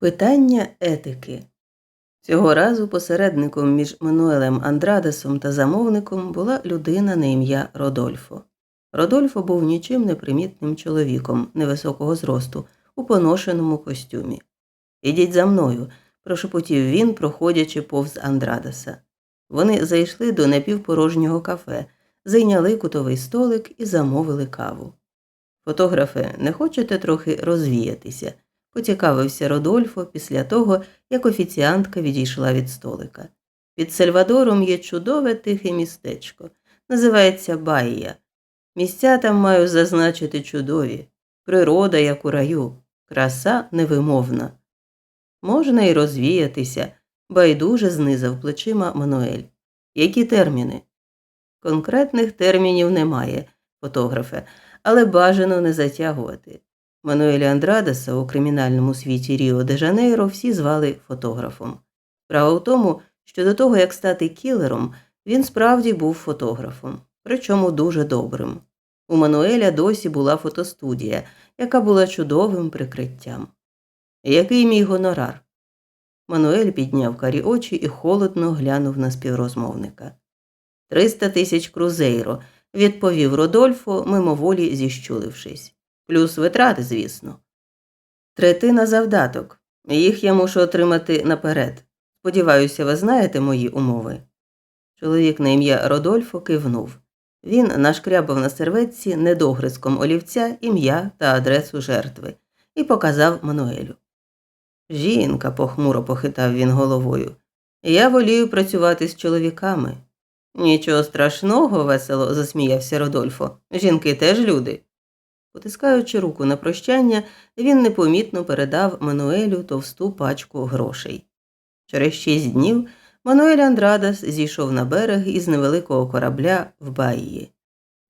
Питання етики. Цього разу посередником між Мануелем Андрадесом та замовником була людина на ім'я Родольфо. Родольфо був нічим не примітним чоловіком невисокого зросту у поношеному костюмі. Ідіть за мною, прошепотів він, проходячи повз Андрадеса. Вони зайшли до напівпорожнього кафе, зайняли кутовий столик і замовили каву. Фотографе, не хочете трохи розвіятися? Поцікавився Родольфо після того, як офіціантка відійшла від столика. Під Сальвадором є чудове тихе містечко. Називається Баїя. Місця там маю зазначити чудові. Природа, як у раю, краса невимовна. Можна й розвіятися, байдуже знизав плечима Мануель. Які терміни? Конкретних термінів немає, фотографе, але бажано не затягувати. Мануеля Андрадеса у кримінальному світі Ріо де Жанейро всі звали фотографом. Справа в тому, що до того, як стати кілером, він справді був фотографом, причому дуже добрим. У Мануеля досі була фотостудія, яка була чудовим прикриттям. Який мій гонорар? Мануель підняв карі очі і холодно глянув на співрозмовника. Триста тисяч крузейро, відповів Родольфо, мимоволі зіщулившись. Плюс витрати, звісно. Третина завдаток. Їх я мушу отримати наперед. Сподіваюся, ви знаєте мої умови. Чоловік на ім'я Родольфо кивнув. Він нашкрябав на серветці недогризком олівця ім'я та адресу жертви і показав Мануелю. Жінка, похмуро похитав він головою. Я волію працювати з чоловіками. Нічого страшного, весело засміявся Родольфо. Жінки теж люди. Потискаючи руку на прощання, він непомітно передав Мануелю товсту пачку грошей. Через шість днів Мануель Андрадас зійшов на берег із невеликого корабля в Баїї.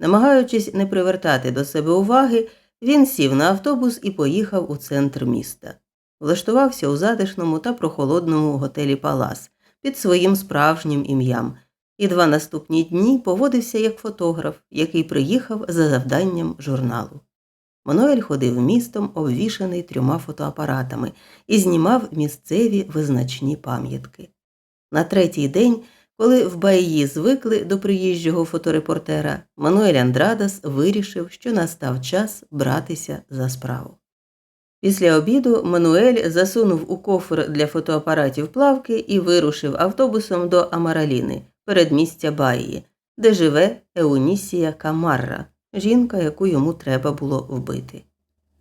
Намагаючись не привертати до себе уваги, він сів на автобус і поїхав у центр міста. Влаштувався у затишному та прохолодному готелі Палас під своїм справжнім ім'ям, і два наступні дні поводився як фотограф, який приїхав за завданням журналу. Мануель ходив містом, обвішаний трьома фотоапаратами, і знімав місцеві визначні пам'ятки. На третій день, коли в Баї звикли до приїжджого фоторепортера, Мануель Андрадас вирішив, що настав час братися за справу. Після обіду Мануель засунув у кофр для фотоапаратів плавки і вирушив автобусом до Амараліни, передмістя Баї, де живе Еунісія Камарра, жінка, яку йому треба було вбити.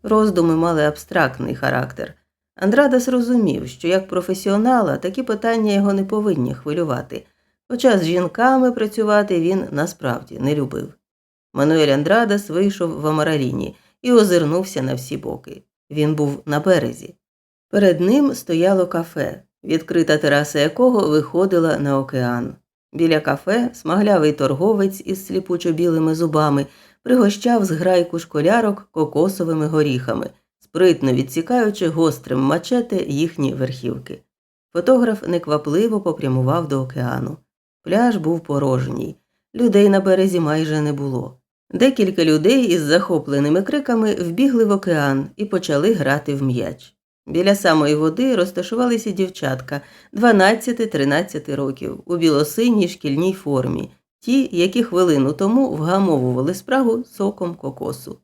Роздуми мали абстрактний характер. Андрадас розумів, що як професіонала такі питання його не повинні хвилювати, хоча з жінками працювати він насправді не любив. Мануель Андрадас вийшов в Амараліні і озирнувся на всі боки. Він був на березі. Перед ним стояло кафе, відкрита тераса якого виходила на океан. Біля кафе смаглявий торговець із сліпучо білими зубами пригощав з грайку школярок кокосовими горіхами, спритно відсікаючи гострим мачете їхні верхівки. Фотограф неквапливо попрямував до океану. Пляж був порожній, людей на березі майже не було. Декілька людей із захопленими криками вбігли в океан і почали грати в м'яч. Біля самої води розташувалися дівчатка 12-13 років у білосиній шкільній формі, ті, які хвилину тому вгамовували спрагу соком кокосу.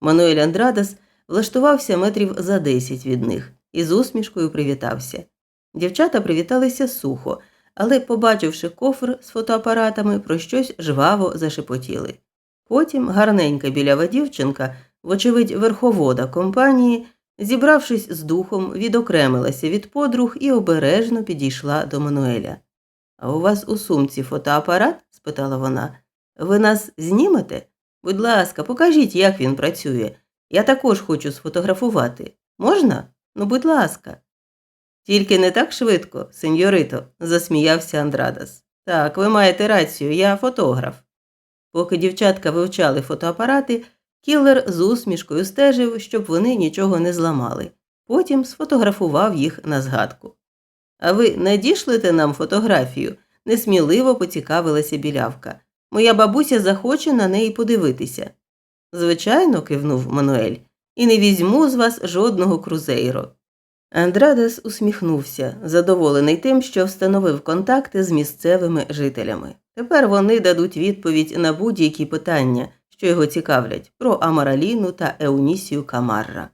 Мануель Андрадас влаштувався метрів за 10 від них і з усмішкою привітався. Дівчата привіталися сухо, але, побачивши кофр з фотоапаратами, про щось жваво зашепотіли. Потім гарненька білява дівчинка, вочевидь, верховода компанії, зібравшись з духом, відокремилася від подруг і обережно підійшла до Мануеля. А у вас у сумці фотоапарат? Спитала вона. Ви нас знімете? Будь ласка, покажіть, як він працює. Я також хочу сфотографувати. Можна? Ну, будь ласка. Тільки не так швидко, сеньорито, засміявся Андрадас. Так, ви маєте рацію, я фотограф. Поки дівчатка вивчали фотоапарати, кілер з усмішкою стежив, щоб вони нічого не зламали. Потім сфотографував їх на згадку. А ви не дішлите нам фотографію? Несміливо поцікавилася білявка. Моя бабуся захоче на неї подивитися. Звичайно, кивнув Мануель, і не візьму з вас жодного крузейро. Андрадес усміхнувся, задоволений тим, що встановив контакти з місцевими жителями. Тепер вони дадуть відповідь на будь-які питання, що його цікавлять, про Амараліну та Еунісію Камарра.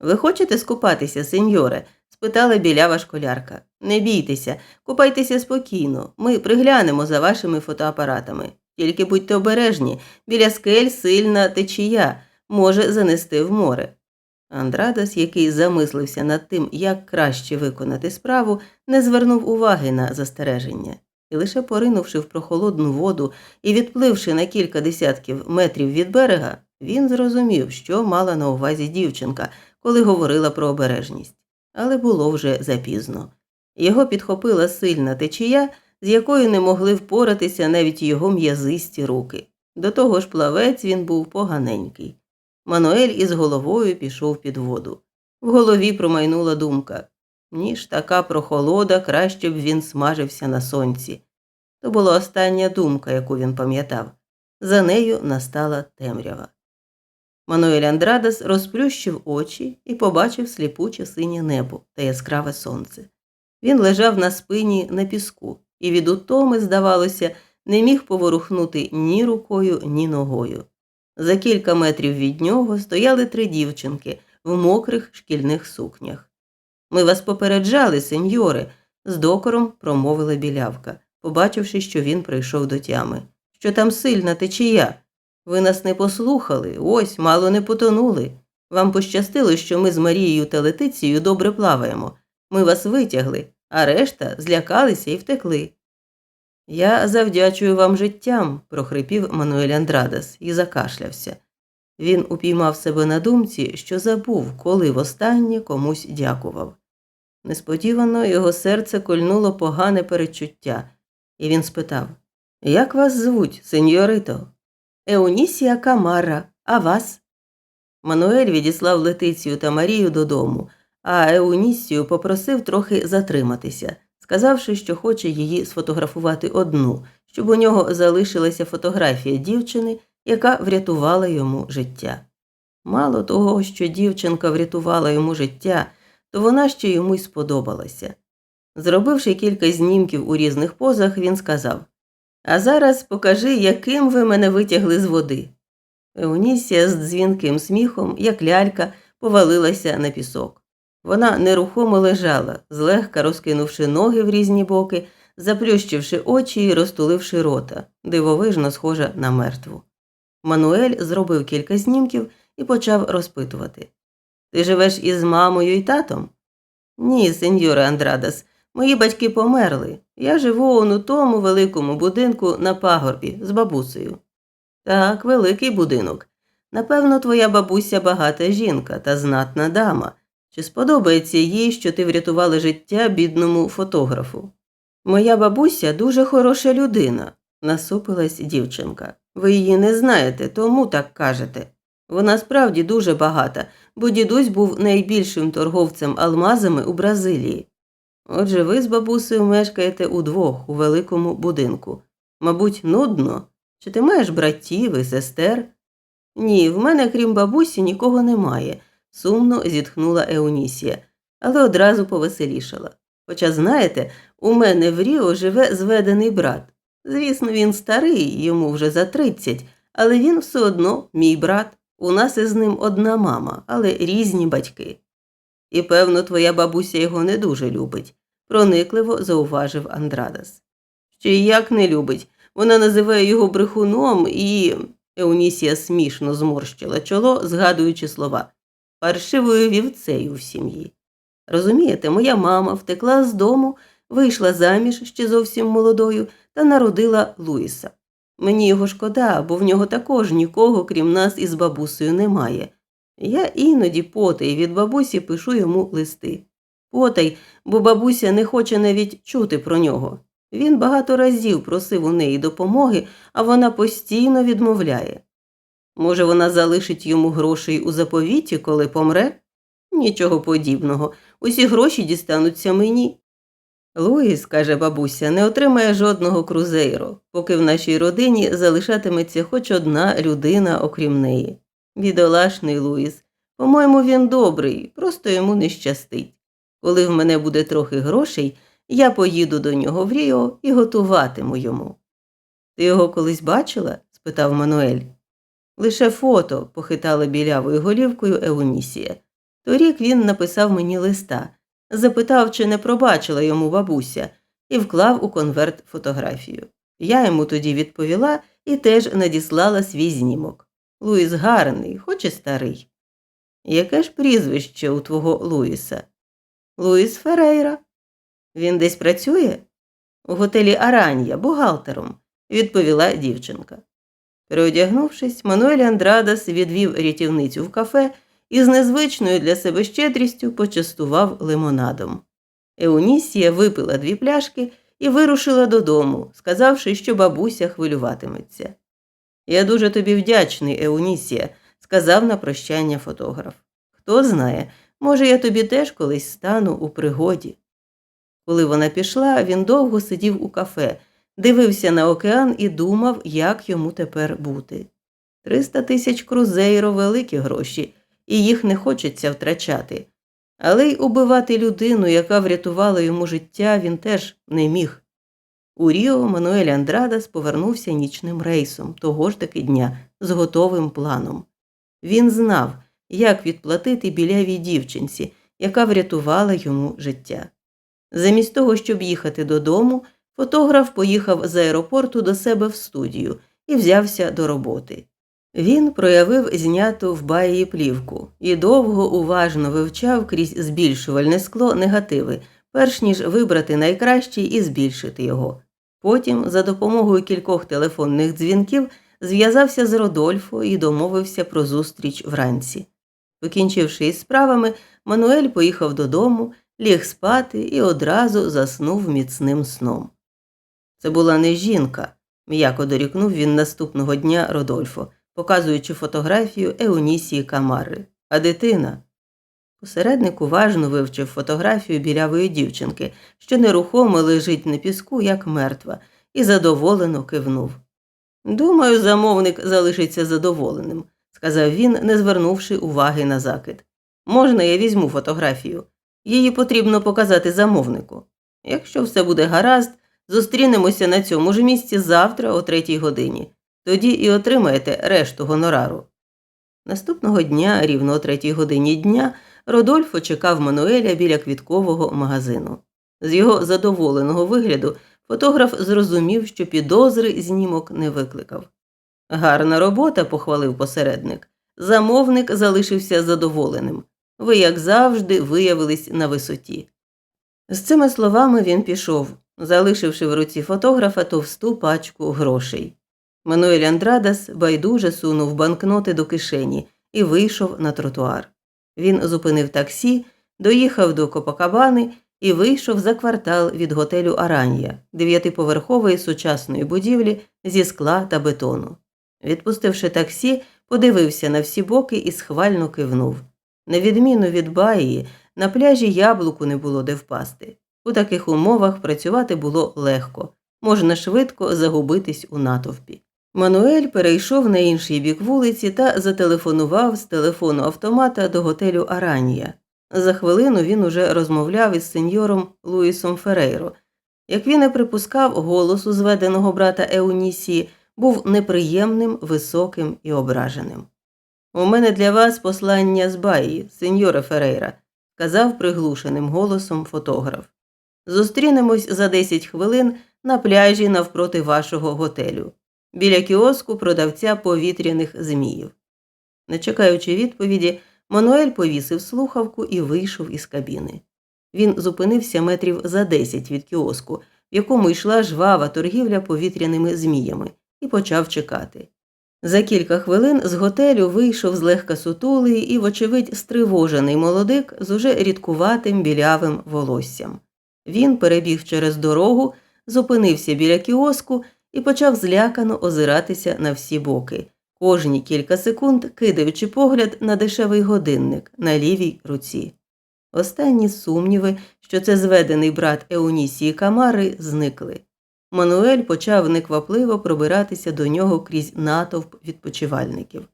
Ви хочете скупатися, сеньоре? Спитала білява школярка. Не бійтеся, купайтеся спокійно. Ми приглянемо за вашими фотоапаратами. Тільки будьте обережні, біля скель сильна течія, може занести в море. Андрадас, який замислився над тим, як краще виконати справу, не звернув уваги на застереження. І лише поринувши в прохолодну воду і відпливши на кілька десятків метрів від берега, він зрозумів, що мала на увазі дівчинка, коли говорила про обережність. Але було вже запізно. Його підхопила сильна течія, з якою не могли впоратися навіть його м'язисті руки. До того ж, плавець він був поганенький. Мануель із головою пішов під воду. В голові промайнула думка ніж така прохолода, краще б він смажився на сонці. То була остання думка, яку він пам'ятав. За нею настала темрява. Мануель Андрадес розплющив очі і побачив сліпуче синє небо та яскраве сонце. Він лежав на спині на піску і від утоми, здавалося, не міг поворухнути ні рукою, ні ногою. За кілька метрів від нього стояли три дівчинки в мокрих шкільних сукнях. Ми вас попереджали, сеньоре, з докором промовила білявка, побачивши, що він прийшов до тями. Що там сильна течія. Ви нас не послухали, ось мало не потонули. Вам пощастило, що ми з Марією та Летицією добре плаваємо. Ми вас витягли, а решта злякалися і втекли. Я завдячую вам життям, прохрипів Мануель Андрадес і закашлявся. Він упіймав себе на думці, що забув, коли востаннє комусь дякував. Несподівано його серце кольнуло погане перечуття, і він спитав Як вас звуть, сеньорито? Еунісія Камара, а вас? Мануель відіслав Летицію та Марію додому, а Еунісію попросив трохи затриматися, сказавши, що хоче її сфотографувати одну, щоб у нього залишилася фотографія дівчини, яка врятувала йому життя. Мало того, що дівчинка врятувала йому життя, то вона ще йому й сподобалася. Зробивши кілька знімків у різних позах, він сказав А зараз покажи, яким ви мене витягли з води. Еунісія з дзвінким сміхом, як лялька, повалилася на пісок. Вона нерухомо лежала, злегка розкинувши ноги в різні боки, заплющивши очі і розтуливши рота, дивовижно схожа на мертву. Мануель зробив кілька знімків і почав розпитувати Ти живеш із мамою і татом? Ні, сеньоре Андрадас, мої батьки померли. Я живу он у тому великому будинку на пагорбі з бабусею. Так, великий будинок. Напевно, твоя бабуся багата жінка та знатна дама. Чи сподобається їй, що ти врятувала життя бідному фотографу? Моя бабуся дуже хороша людина, насупилась дівчинка. Ви її не знаєте, тому так кажете. Вона справді дуже багата, бо дідусь був найбільшим торговцем алмазами у Бразилії. Отже, ви з бабусею мешкаєте удвох у великому будинку. Мабуть, нудно? Чи ти маєш братів і сестер? Ні, в мене, крім бабусі, нікого немає, сумно зітхнула Еунісія, але одразу повеселішала. Хоча, знаєте, у мене в Ріо живе зведений брат. Звісно, він старий, йому вже за тридцять, але він все одно мій брат. У нас із ним одна мама, але різні батьки. І, певно, твоя бабуся його не дуже любить, проникливо зауважив Андрадас. Ще як не любить. Вона називає його брехуном і. Еунісія смішно зморщила чоло, згадуючи слова паршивою вівцею в сім'ї. Розумієте, моя мама втекла з дому, вийшла заміж ще зовсім молодою та народила Луїса. Мені його шкода, бо в нього також нікого, крім нас, із бабусею немає. Я іноді потай від бабусі пишу йому листи. Потай, бо бабуся не хоче навіть чути про нього. Він багато разів просив у неї допомоги, а вона постійно відмовляє. Може, вона залишить йому грошей у заповіті, коли помре? Нічого подібного. Усі гроші дістануться мені. Луїс, каже бабуся, не отримає жодного крузейро, поки в нашій родині залишатиметься хоч одна людина, окрім неї. Бідолашний Луїс. По-моєму, він добрий, просто йому не щастить. Коли в мене буде трохи грошей, я поїду до нього в Ріо і готуватиму йому. Ти його колись бачила? спитав Мануель. Лише фото, похитала білявою голівкою Еунісія. Торік він написав мені листа, запитав, чи не пробачила йому бабуся, і вклав у конверт фотографію. Я йому тоді відповіла і теж надіслала свій знімок. Луїс гарний, хоч і старий. Яке ж прізвище у твого Луїса? Луїс Ферейра. Він десь працює? У готелі Аранья, бухгалтером, відповіла дівчинка. Переодягнувшись, Мануель Андрадас відвів рятівницю в кафе і з незвичною для себе щедрістю почастував лимонадом. Еунісія випила дві пляшки і вирушила додому, сказавши, що бабуся хвилюватиметься. Я дуже тобі вдячний, Еунісія, сказав на прощання фотограф. Хто знає, може, я тобі теж колись стану у пригоді. Коли вона пішла, він довго сидів у кафе, дивився на океан і думав, як йому тепер бути. Триста тисяч крузейро великі гроші, і їх не хочеться втрачати. Але й убивати людину, яка врятувала йому життя, він теж не міг. У Ріо Мануель Андрадас повернувся нічним рейсом того ж таки дня з готовим планом. Він знав, як відплатити білявій дівчинці, яка врятувала йому життя. Замість того, щоб їхати додому, фотограф поїхав з аеропорту до себе в студію і взявся до роботи. Він проявив зняту в баї плівку і довго уважно вивчав крізь збільшувальне скло негативи, перш ніж вибрати найкращий і збільшити його. Потім, за допомогою кількох телефонних дзвінків, зв'язався з Родольфо і домовився про зустріч вранці. Покінчивши із справами, Мануель поїхав додому, ліг спати і одразу заснув міцним сном. Це була не жінка, м'яко дорікнув він наступного дня Родольфо, показуючи фотографію Еунісії Камари, а дитина. Посередник уважно вивчив фотографію білявої дівчинки, що нерухомо лежить на піску, як мертва, і задоволено кивнув. Думаю, замовник залишиться задоволеним, сказав він, не звернувши уваги на закид. Можна, я візьму фотографію. Її потрібно показати замовнику. Якщо все буде гаразд, зустрінемося на цьому ж місці завтра о третій годині. Тоді і отримаєте решту гонорару. Наступного дня, рівно о третій годині дня, Родольфо чекав Мануеля біля квіткового магазину. З його задоволеного вигляду фотограф зрозумів, що підозри знімок не викликав. Гарна робота, похвалив посередник. Замовник залишився задоволеним. Ви, як завжди, виявились на висоті. З цими словами він пішов, залишивши в руці фотографа товсту пачку грошей. Мануель Андрадас байдуже сунув банкноти до кишені і вийшов на тротуар. Він зупинив таксі, доїхав до Копакабани і вийшов за квартал від готелю Аранья, дев'ятиповерхової сучасної будівлі зі скла та бетону. Відпустивши таксі, подивився на всі боки і схвально кивнув. На відміну від Баї, на пляжі яблуку не було де впасти. У таких умовах працювати було легко, можна швидко загубитись у натовпі. Мануель перейшов на інший бік вулиці та зателефонував з телефону автомата до готелю Аранія. За хвилину він уже розмовляв із сеньором Луїсом Ферейро. Як він і припускав, голос у зведеного брата Еунісії був неприємним, високим і ображеним. У мене для вас послання з Баї, сеньоре Ферейра, сказав приглушеним голосом фотограф. Зустрінемось за 10 хвилин на пляжі навпроти вашого готелю, біля кіоску продавця повітряних зміїв. Не чекаючи відповіді, Мануель повісив слухавку і вийшов із кабіни. Він зупинився метрів за 10 від кіоску, в якому йшла жвава торгівля повітряними зміями, і почав чекати. За кілька хвилин з готелю вийшов злегка сутулий і, вочевидь, стривожений молодик з уже рідкуватим білявим волоссям. Він перебіг через дорогу, зупинився біля кіоску і почав злякано озиратися на всі боки, кожні кілька секунд кидаючи погляд на дешевий годинник на лівій руці. Останні сумніви, що це зведений брат Еунісії Камари, зникли. Мануель почав неквапливо пробиратися до нього крізь натовп відпочивальників.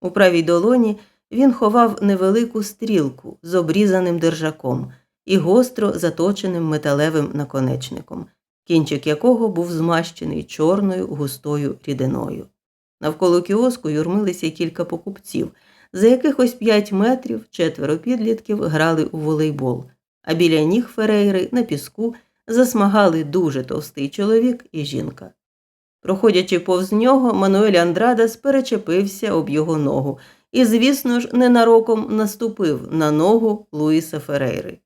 У правій долоні він ховав невелику стрілку з обрізаним держаком і гостро заточеним металевим наконечником, кінчик якого був змащений чорною густою рідиною. Навколо кіоску юрмилися кілька покупців. За якихось п'ять метрів четверо підлітків грали у волейбол, а біля ніг Ферейри на піску засмагали дуже товстий чоловік і жінка. Проходячи повз нього, Мануель Андрадас перечепився об його ногу і, звісно ж, ненароком наступив на ногу Луїса Ферейри.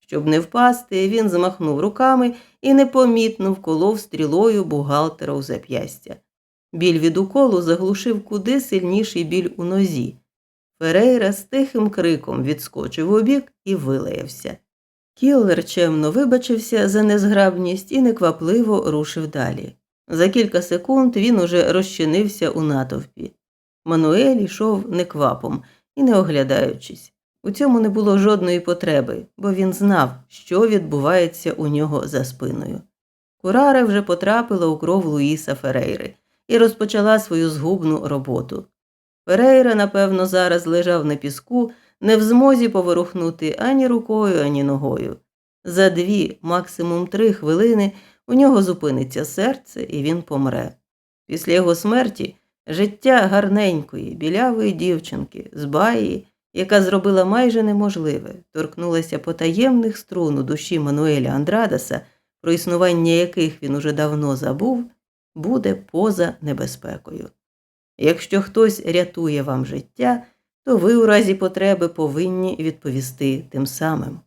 Щоб не впасти, він змахнув руками і непомітно вколов стрілою бухгалтера у зап'ястя. Біль від уколу заглушив куди сильніший біль у нозі. Ферейра з тихим криком відскочив убік і вилаявся. Кіллер чемно вибачився за незграбність і неквапливо рушив далі. За кілька секунд він уже розчинився у натовпі. Мануель йшов неквапом і не оглядаючись. У цьому не було жодної потреби, бо він знав, що відбувається у нього за спиною. Кураре вже потрапила у кров Луїса Ферейри і розпочала свою згубну роботу. Ферейра, напевно, зараз лежав на піску, не в змозі поворухнути ані рукою, ані ногою. За дві, максимум три хвилини у нього зупиниться серце і він помре. Після його смерті життя гарненької, білявої дівчинки з баї, яка зробила майже неможливе, торкнулася потаємних струн у душі Мануеля Андрадаса, про існування яких він уже давно забув, буде поза небезпекою. Якщо хтось рятує вам життя, то ви у разі потреби повинні відповісти тим самим.